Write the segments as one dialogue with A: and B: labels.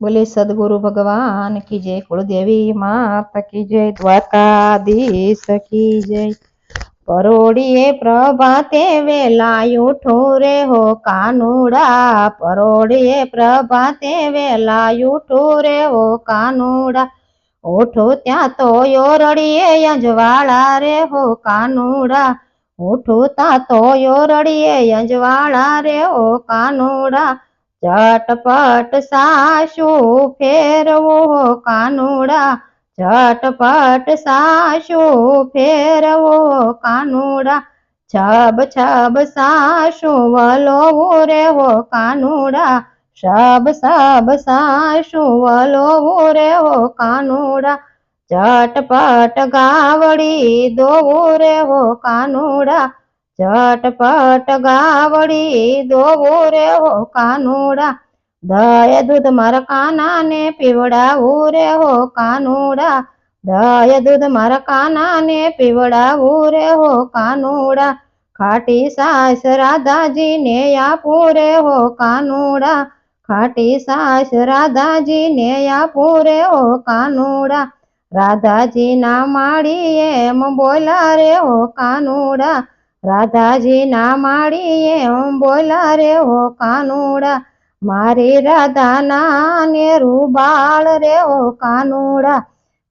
A: બોલે સદગુરુ ભગવાન કી જય કુળદેવી માતા કી જય દ્વારકાધીશ કી જય પરોડીએ પ્રભાતે વેલા ઉઠું રે હો કાનુડા પરોડીએ પ્રભાતે વેલા ઉઠું રે હો કાનુડા ઉઠું ત્યાં તો યોરડીએ યજવાળા રે હો કાનુડા ઉઠું તા તો યોરડીએ યજવાળા રે હો કાનુડા ઝટપટ સાસુ ફેરવો કાનુડા. ઝટપટ સાસુ ફેરવો કાનુડા. છબ છબ સાસુ વલોવું રેવો કાનુડા. શબ સબ સાસુ વલોવું રેવો કાનુડા. ઝટપટ ગાવડી દોવું રેવો કાનુડા. ઝટપટ ગાવડી દોવો રે હો કાનુડા. દય દૂધ મારા કાનાને પીવડાવું રે હો કાનુડા. દય દૂધ મારા કાનાને પીવડાવું રે હો કાનુડા. ખાટી સાસ રાધાજીને આપું રે હો કાનુડા. ખાટી સાસ રાધાજીને આપું રે હો કાનુડા. રાધાજીના માળી એમ બોલા રે હો કાનુડા. રાધાજીના માળી એમ બોલા રે હો કાનુડા. મારી રાધાના ને રૂબાળ રે હો કાનુડા.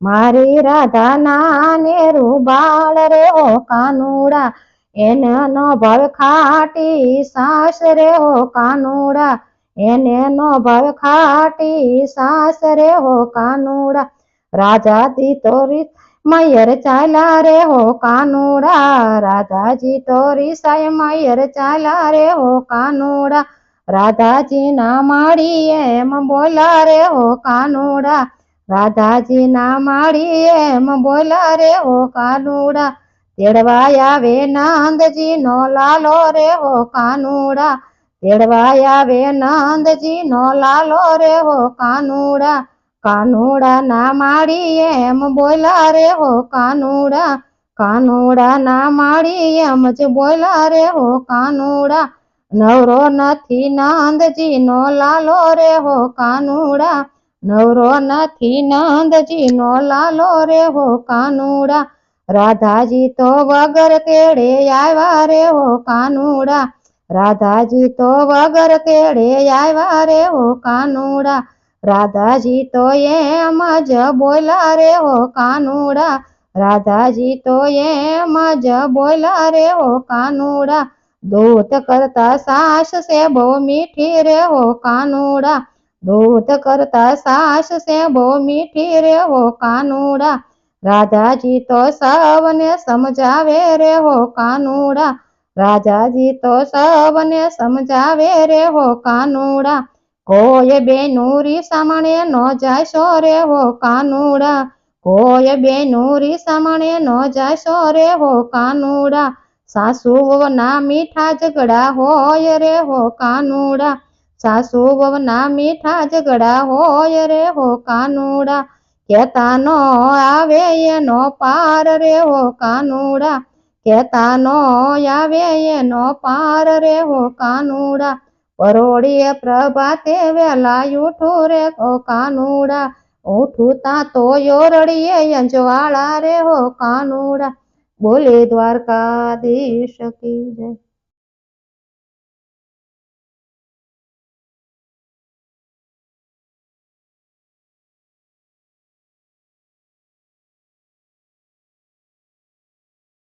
A: મારી રાધાના ને રૂબાળ રે હો કાનુડા. એને નો ભાવ ખાટી સાસ રે હો કાનુડા. એને નો ભાવ ખાટી સાસ રે હો કાનુડા. રાજાજી તોરી મયર ચાલા રે હો કાનુડા, રાધાજી તોરી સાય મયર ચાલા રે હો કાનુડા, રાધાજીના માડી એમ બોલા રે હો કાનુડા, રાધાજીના માડી એમ બોલા રે હો કાનુડા તેડવા આવે નંદજી નો લાલો રે હો કાનુડા તેડવા આવે નંદજી નો લાલો રે હો કાનુડા કાનુડા ના માળી એમ બોલા રે હો કાનુડા કાનુડા ના માળી એમ જ બોલા રે હો કાનુડા નવરો નથી નંદજી નો લાલો રે હો કાનુડા નવરો નથી નંદજી નો લાલો રે હો કાનુડા રાધાજી તો વગર તેડે આવ્યા રે હો કાનુડા રાધાજી તો વગર તેડે આવ્યા રે હો કાનુડા રાધાજી તો એમ જ બોલા રે હો કાનુડા રાધાજી તો એમ જ બોલા રે હો કાનુડા દૂત કરતા સાસ સે બહુ મીઠી રે હો કાનુડા દૂત કરતા સાસ સે બહુ મીઠી રે હો કાનુડા રાધાજી તો સવને સમજાવે રે હો કાનુડા રાજાજી તો સવને સમજાવે રે હો કાનુડા કોઈ બેનુરી સામણે નો જાય સોરે હો કાનુડા. કોઈ બેનુરી સામણે નો જાય સોરે હો કાનુડા. સાસુ વહુના મીઠા ઝઘડા હોય રે હો કાનુડા. સાસુ વહુના મીઠા ઝઘડા હોય રે હો કાનુડા. કેતા નો આવે એનો પાર રે હો કાનુડા. કેતા નો આવે એનો પાર રે હો કાનુડા. પરોડીએ પ્રભાતે વેલા ઉઠું રે હો કાનુડા. ઉઠું તા તો યોરડીએ અંજવાળા રે હો કાનુડા. બોલે દ્વારકાધીશ કી જય.